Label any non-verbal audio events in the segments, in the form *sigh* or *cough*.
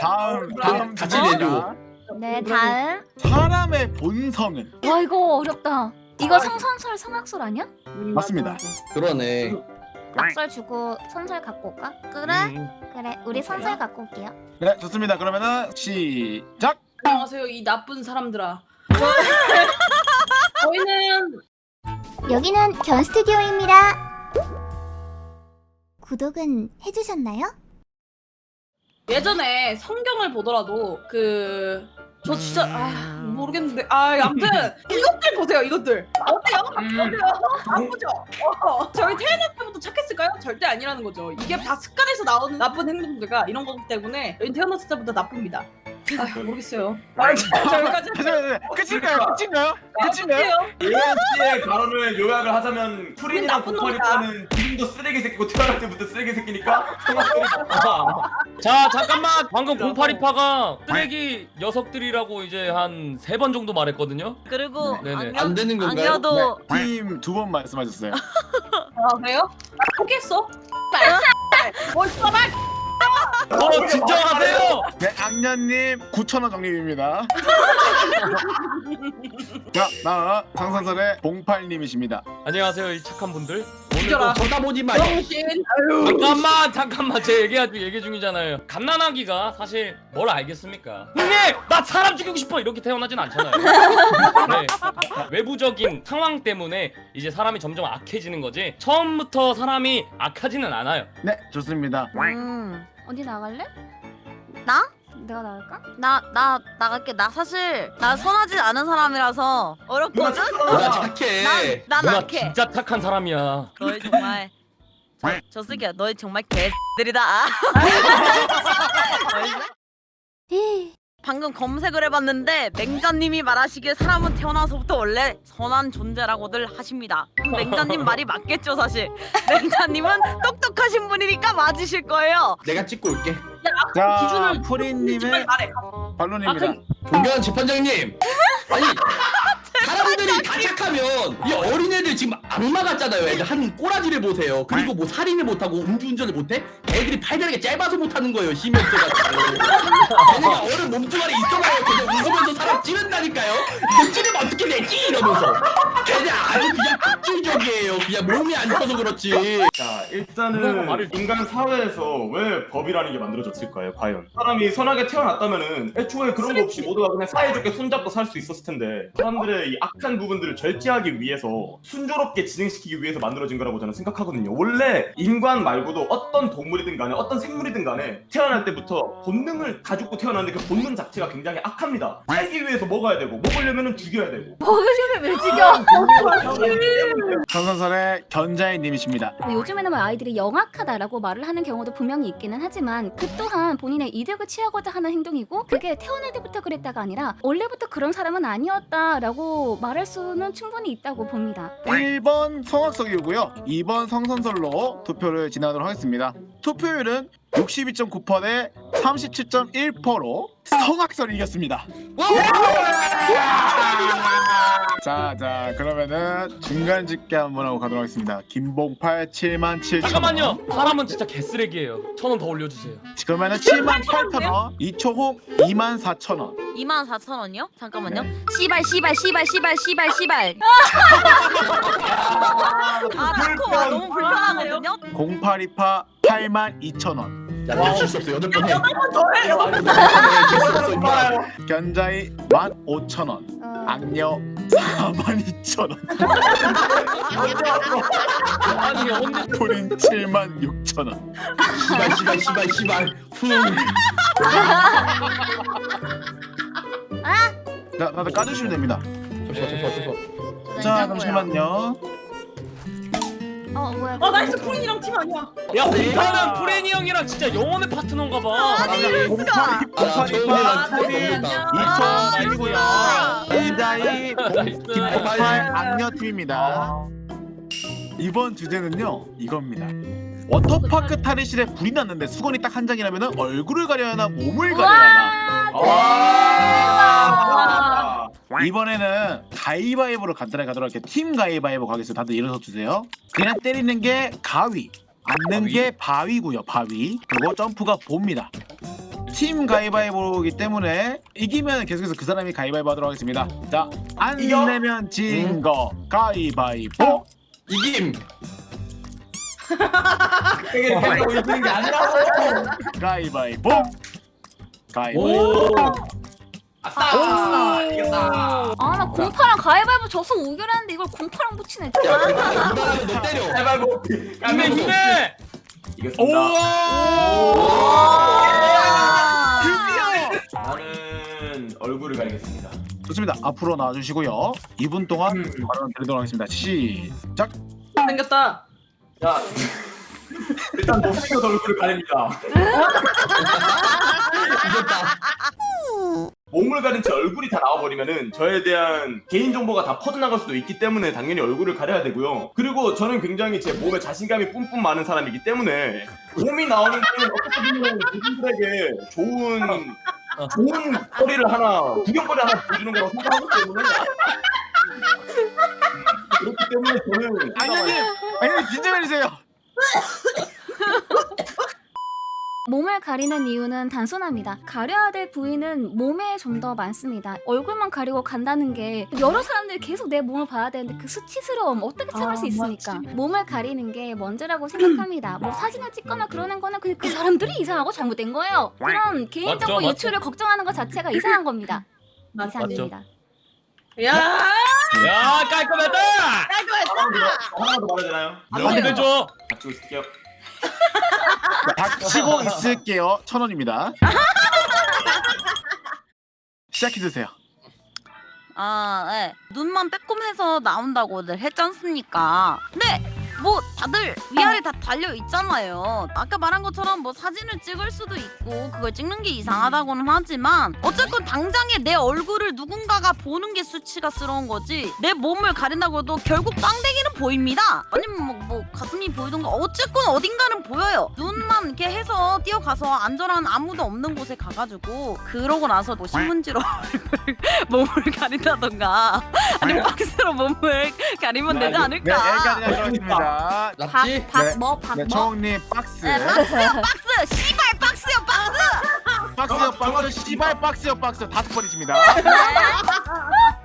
다음 다음 같이 주제입니다. 내줘. 네 다음. 사람의 본성은 와 이거 어렵다. 이거 성선설 성악설 아니야? 맞습니다. 그러네. 낙설 주고 선설 갖고 올까? 그래? 음. 그래 우리 선설 갖고 올게요. 네 좋습니다. 그러면은 시작. 안녕하세요 이 나쁜 사람들아. *laughs* 저희는 여기는 견 스튜디오입니다. 구독은 해주셨나요? 예전에 성경을 보더라도 그 저 진짜 아 모르겠는데. 아 아무튼 *laughs* 이것들 보세요 이것들. 어때요? 어때요? 나쁘죠? 어, 저희 태어날 때부터 착했을까요? 절대 아니라는 거죠. 이게 다 습관에서 나오는 나쁜 행동들과 이런 거기 때문에 저희 태어났을 때부터 나쁩니다. 아 모르겠어요. 아, 자, 여기까지 네, 끝인가요? 끝인가요? 끝인가요? 유현 씨의 발언을 요약을 하자면 푸린이랑 나쁜 고파리파는 지금도 쓰레기 새끼고 태어날 때부터 쓰레기 새끼니까? *laughs* 성악설이 자 잠깐만 방금 0828가 쓰레기 녀석들이라고 이제 한 세 번 정도 말했거든요. 그리고 네네. 안 되는 건가요? 아니어도 팀 두 번 말씀하셨어요. 아 그래요? 아, 포기했어 벌써 말어 진정하세요. 네 악녀님 9천 원 적립입니다. *laughs* 자 다음 상선설의 봉팔님이십니다. 안녕하세요 이 착한 분들. 잊어라. 오늘도 쳐다보지 마. 정신 아유 잠깐만 잠깐만 제 얘기하고 얘기 중이잖아요. 갓난아기가 사실 뭘 알겠습니까? 형님 나 사람 죽이고 싶어 이렇게 태어나진 않잖아요. *laughs* 네. 외부적인 상황 때문에 이제 사람이 점점 악해지는 거지. 처음부터 사람이 악하지는 않아요. 네 좋습니다. 음. 어디 나갈래? 나? 내가 나갈까? 나, 나 나갈게. 나 사실 나 선하지 않은 사람이라서 누나 어렵거든? 나 착하다 착해. 난, 난 누나 악해. 진짜 착한 사람이야. 너희 정말 저, 저 쓰기야. 너희 정말 개들이다. *laughs* 방금 검색을 해봤는데 맹자님이 말하시길 사람은 태어나서부터 원래 선한 존재라고들 하십니다. 그럼 맹자님 말이 맞겠죠 사실. *laughs* 맹자님은 똑똑하신 분이니까 맞으실 거예요. 내가 찍고 올게. 자 기준을 푸린님의 말해 반론입니다. 존경하는 재판장님. *laughs* 아니 착하면 이 어린애들 지금 악마 같잖아요. 애들 하는 꼬라지를 보세요. 그리고 뭐 살인을 못하고 음주운전을 못해? 애들이 팔다리가 짧아서 못하는 거예요. 힘이 없어가지고. 걔네가 어른 몸뚱아리 있어봐요. 그냥 웃으면서 사람 찌른다니까요. 이거 찌르면 어떻게 되지? 이러면서. 걔네 아주 그냥 악질적이에요. 그냥 몸이 안 커서 그렇지. 자 일단은 인간 사회에서 왜 법이라는 게 만들어졌을까요 과연 사람이 선하게 태어났다면은 애초에 그런 거 없이 모두가 그냥 사이좋게 손잡고 살 수 있었을 텐데 사람들의 이 악한 부분들을 절 제하기 위해서 순조롭게 진행시키기 위해서 만들어진 거라고 저는 생각하거든요 원래 인간 말고도 어떤 동물이든 간에 어떤 생물이든 간에 태어날 때부터 본능을 가지고 태어났는데 그 본능 자체가 굉장히 악합니다 살기 위해서 먹어야 되고 먹으려면은 죽여야 되고 먹으려면 왜 죽여? 상선설의 *laughs* 견자이님이십니다. 근데 요즘에는 뭐 아이들이 영악하다라고 말을 하는 경우도 분명히 있기는 하지만 그 또한 본인의 이득을 취하고자 하는 행동이고 그게 태어날 때부터 그랬다가 아니라 원래부터 그런 사람은 아니었다라고 말할 수는 충분히 있다고 봅니다. 1번 성악석이고요. 2번 성선설로 투표를 진행하도록 하겠습니다. 투표율은 62.9%대 37.1%로 성악설이 이겼습니다. 자, 자, 그러면은 중간 집계 한번 하고 가도록 하겠습니다. 김봉팔 7만 7천 잠깐만요. 사람은 진짜 개쓰레기예요. 천 원 더 올려주세요. 그러면은 7만 8천 원, 이초홍 2만 4천 원. 2만 4천 원이요? 잠깐만요. 씨발 씨발 씨발 씨발 씨발 씨발. 아 나코 와 너무 불편하거든요. 0828 8만 2천 원. 야, 낼수 없어. 여덟 번 해. 더해 낼수 없어, 임마. 견자이 1만 5천 원. 어, 악녀 4만 2천 원. 아니 언제 푸린 7만 6천 원. 씨발 씨발 씨발 씨발. 후. 자, 다들 까주시면 됩니다. 잠시만 잠시만 잠시만. 자, 잠시만요. 어 뭐야? 아 나이스 푸린이랑 팀 아니야 야 오타는 프레니 형이랑 진짜 영혼의 파트너인가 봐. 아, 공파리파 처음이라 푸린 아, 2,000원이고요. 견자이 나이스. 김봉팔 악녀 팀입니다. 이번 주제는요, 이겁니다. 워터파크 탈의실에 불이 났는데 수건이 딱 한 장이라면 얼굴을 가려야 하나 몸을 가려야 하나 아, 이번에는 가위바위보로 간단하게 가도록 할게요 팀 가위바위보 가겠습니다 다들 일어서 주세요 그냥 때리는 게 가위 앉는 바위? 게 바위고요 바위 그리고 점프가 보입니다 팀 가위바위보이기 때문에 이기면 계속해서 그 사람이 가위바위보 하도록 하겠습니다. 자, 안 이겨? 내면 진 거 가위바위보. 이김. 되게 계속 이기는 게 아니라고. 가위바위보. 가위바위보. 오. 아싸. 아나 공파랑 가위바위보 져서 우결하는데 이걸 공파랑 붙이네. 야, 무난하게 너 때려. 해발고. 힘내 힘내 이겼습니다. 드디어. 나는 얼굴을 가리겠습니다. 좋습니다. 앞으로 나와주시고요. 2분 동안 음. 발언 드리도록 하겠습니다. 시작. 생겼다. 자, *laughs* 일단 못생겨서 얼굴을 가립니다. *laughs* 이겼다. 몸을 가린 채 얼굴이 다 나와버리면은 저에 대한 개인 정보가 다 퍼져나갈 수도 있기 때문에 당연히 얼굴을 가려야 되고요. 그리고 저는 굉장히 제 몸에 자신감이 뿜뿜 많은 사람이기 때문에 몸이 나오는 건 어떻게 보면 그분들에게 좋은 좋은 거리를 하나 구경거리 하나 보여주는 거라고 생각하기 때문에 그렇기 때문에 저는 안녕님, 안녕님 진정해주세요. 몸을 가리는 이유는 단순합니다. 가려야 될 부위는 몸에 좀 더 많습니다. 얼굴만 가리고 간다는 게 여러 사람들이 계속 내 몸을 봐야 되는데 그 수치스러움 어떻게 참을 아, 수 있습니까? 맞지. 몸을 가리는 게 먼저라고 생각합니다. 뭐 사진을 찍거나 그러는 거는 그냥 그 사람들이 이상하고 잘못된 거예요. 그런 개인정보 맞죠, 맞죠. 유출을 걱정하는 것 자체가 이상한 겁니다. 이상입니다. 야, 야 깔끔했다 하나 더 말해도 되나요? 너무 되죠 닥치고 있을게요. 닥치고 있을게요. 천 원입니다. *laughs* 시작해 주세요. 아, 네. 눈만 빼꼼해서 나온다고들 했지 않습니까? 근데 뭐 다들 위아래 다 달려 있잖아요. 아까 말한 것처럼 뭐 사진을 찍을 수도 있고 그걸 찍는 게 이상하다고는 하지만 어쨌건 당장에 내 얼굴을 누군가가 보는 게 수치가스러운 거지. 내 몸을 가린다고 해도 결국 빵댕이는 보입니다. 아니면 뭐, 뭐 가슴이 보이던가 어쨌건 어딘가는 보여요. 눈만 이렇게 해서 뛰어가서 안전한 아무도 없는 곳에 가가지고 그러고 나서 뭐 신문지로 *laughs* 몸을 가린다던가 아니면 박스로 몸을 가리면 되지 네, 않을까? 여기까지 하도록 하겠습니다. 납지. 네. 박박뭐 네, 박뭐 청님 박스. 네, 박스요 박스 씨발 박스요 박스 박스요 박스. 씨발 박스요 박스 다섯 번이십니다.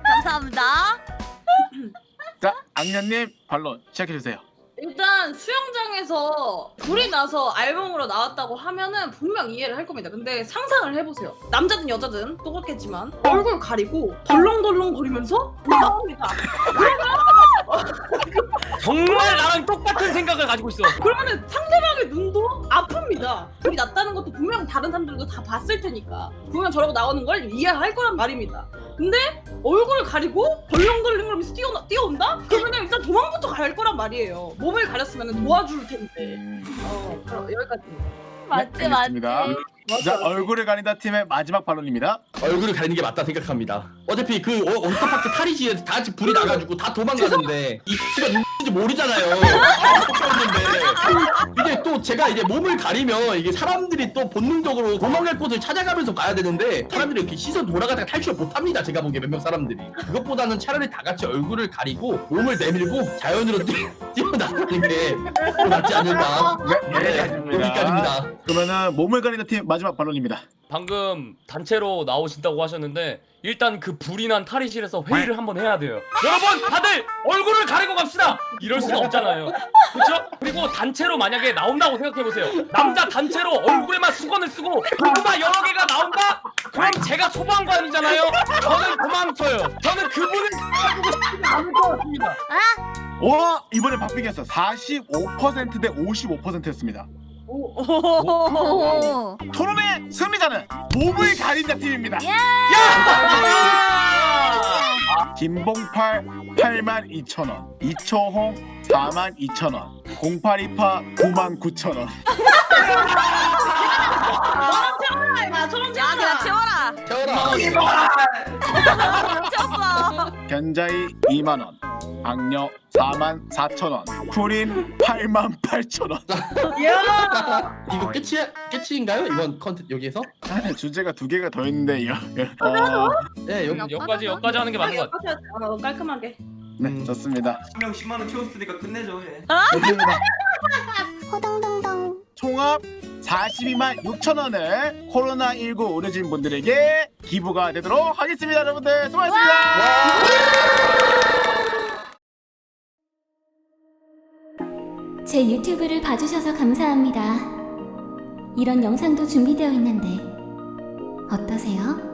감사합니다 자, 악녀님 반론 시작해 주세요. 일단 수영장에서 불이 나서 알몸으로 나왔다고 하면은 분명 이해를 할 겁니다. 근데 상상을 해보세요. 남자든 여자든 똑같겠지만 얼굴 가리고 덜렁덜렁 거리면서 나옵니다. *laughs* *laughs* 정말 나랑 똑같은 생각을 가지고 있어 그러면은 상대방의 눈도 아픕니다. 불이 났다는 것도 분명 다른 사람들도 다 봤을 테니까 분명 저러고 나오는 걸 이해할 거란 말입니다. 근데 얼굴을 가리고 덜렁덜렁 거리면서 뛰어, 뛰어온다? 그러면은 일단 도망부터 갈 거란 말이에요. 몸을 가렸으면 도와줄 텐데. 음, 어, 그럼. 맞지 네, 알겠습니다. 자, 얼굴을 가린다 팀의 마지막 반론입니다. 얼굴을 가리는 게 맞다 생각합니다. 어차피 그 어, 워터파크 탈의실에서 다 같이 불이 나가지고 다 도망가는데 이 X가 누군지 모르잖아요. 속였는데 이게 또 제가 이제 몸을 가리면 이게 사람들이 또 본능적으로 도망갈 곳을 찾아가면서 가야 되는데 사람들이 이렇게 시선 돌아가다가 탈출을 못합니다. 제가 보기에 몇몇 사람들이 그것보다는 차라리 다 같이 얼굴을 가리고 몸을 내밀고 자연으로 뛰, 뛰어나가는 게 더 낫지 않을까. 네, 여기까지입니다. 여기까지입니다. 그러면은 몸을 가린다 팀 마지막 반론입니다. 방금 단체로 나오신다고 하셨는데 일단 그 불이 난 탈의실에서 회의를 한번 해야 돼요. 여러분 다들 얼굴을 가리고 갑시다. 이럴 수가 없잖아요. 그렇죠? 그리고 단체로 만약에 나온다고 생각해 보세요. 남자 단체로 얼굴에만 수건을 쓰고 고구마 여러 개가 나온다? 그럼 제가 소방관이잖아요. 저는 도망쳐요. 저는 그분을 살아보고 싶지 않을 것 같습니다. 와 이번에 박빙이었어. 45%대 55%였습니다. 오. 토론의 승리자는 몸을 가린다 팀입니다. 김봉팔 8만 2천 원, 이초홍 4만 2천 원, 0828 9만 9천 원. *laughs* 아, 저런 야 내가 채워라 태어나. 채웠어 견자이 2만 원, 악녀 4만 4천 원, 푸린 8만 8천 원. 야! 이거 끝이 끝인가요? 이번 컨텐츠 여기에서? 아, 주제가 두 개가 더 있는데 이거. 어, 네 여기. 여기까지 여기까지 하는 게 맞는 것 같아. 어, 깔끔하게. 네 좋습니다. 10명 10만 원 채웠으니까 끝내줘. 예. 좋습니다. *laughs* *laughs* 호당당당. 총합 42만 6천 원을 코로나19 의료진 분들에게 기부가 되도록 하겠습니다 여러분들 수고하셨습니다 제 유튜브를 봐주셔서 감사합니다. 이런 영상도 준비되어 있는데 어떠세요?